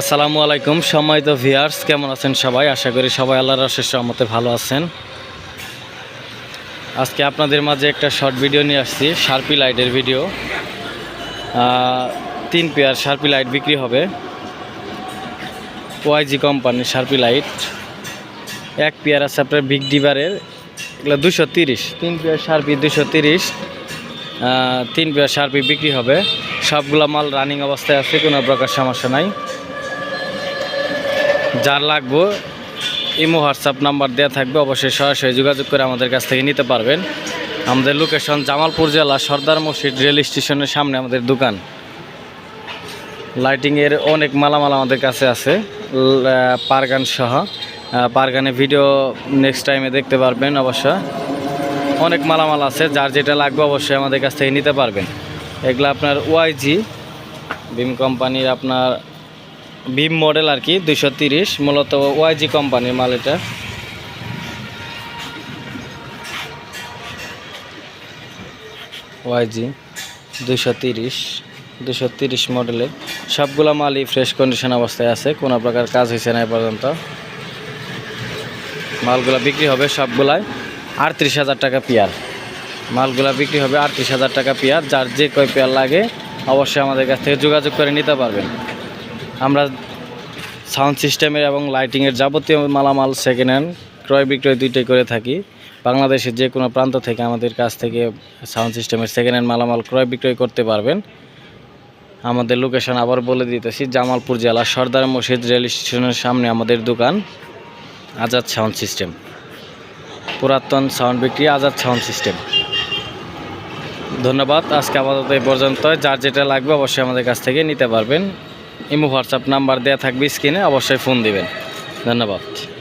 আসসালামু আলাইকুম সময় সম্মানিত ভিয়ার্স কেমন আছেন সবাই? আশা করি সবাই আল্লাহর অশেষ রহমতে ভালো আছেন। আজকে আপনাদের মাঝে একটা শর্ট ভিডিও নিয়ে আসছি শার্পি লাইটের ভিডিও তিন পেয়ার শার্পি লাইট বিক্রি হবে। ওয়াইজি কোম্পানির শার্পি লাইট এক পেয়ার আছে আপনার বিগ ডিবারের এগুলো দুশো তিরিশ। তিন পেয়ার শার্পি দুশো তিরিশ। তিন পেয়ার শার্পি বিক্রি হবে। সবগুলো মাল রানিং অবস্থায় আছে, কোনো প্রকার সমস্যা নাই। যার লাগবো ইমো, হোয়াটসঅ্যাপ নাম্বার দেওয়া থাকবে, অবশ্যই সরাসরি যোগাযোগ করে আমাদের কাছ থেকে নিতে পারবেন। আমাদের লোকেশন জামালপুর জেলা, সর্দার মসজিদ রেল স্টেশনের সামনে আমাদের দোকান। লাইটিংয়ের অনেক মালামাল আমাদের কাছে আছে পারগান সহ। পারগানে ভিডিও নেক্সট টাইমে দেখতে পারবেন অবশ্য। অনেক মালামাল আছে, যার যেটা লাগবে অবশ্যই আমাদের কাছ থেকে নিতে পারবেন। এগুলো আপনার ওয়াইজি বিম কোম্পানির আপনার বিম মডেল আর কি দুশো তিরিশ, মূলত ওয়াইজি কোম্পানির মাল এটা। ওয়াইজি দুশো তিরিশ দুশো তিরিশ মডেলের। সবগুলো মালই ফ্রেশ কন্ডিশন অবস্থায় আছে, কোনো প্রকার কাজ হয়েছে না এ পর্যন্ত। মালগুলো বিক্রি হবে সবগুলাই আটত্রিশ হাজার টাকা পেয়ার। মালগুলো বিক্রি হবে আটত্রিশ হাজার টাকা পেয়ার, যার যে কয় পেয়ার লাগে, অবশ্যই আমাদের কাছ থেকে যোগাযোগ করে নিতে পারবেন। আমরা সাউন্ড সিস্টেমের এবং লাইটিংয়ের যাবতীয় মালামাল সেকেন্ড হ্যান্ড ক্রয় বিক্রয় দুইটাই করে থাকি। বাংলাদেশের যে কোনো প্রান্ত থেকে আমাদের কাছ থেকে সাউন্ড সিস্টেমের সেকেন্ড হ্যান্ড মালামাল ক্রয় বিক্রয় করতে পারবেন। আমাদের লোকেশন আবার বলে দিতেছি, জামালপুর জেলা, সর্দার মসজিদ রেল স্টেশনের সামনে আমাদের দোকান, আজাদ সাউন্ড সিস্টেম। পুরাতন সাউন্ড বিক্রি, আজাদ সাউন্ড সিস্টেম। ধন্যবাদ, আজকে আপাতত এই পর্যন্ত যার যেটা লাগবে অবশ্যই আমাদের কাছ থেকে নিতে পারবেন। ইমো হোয়াটসঅ্যাপ নাম্বার দেওয়া থাকবে স্ক্রিনে অবশ্যই ফোন দিবেন। ধন্যবাদ।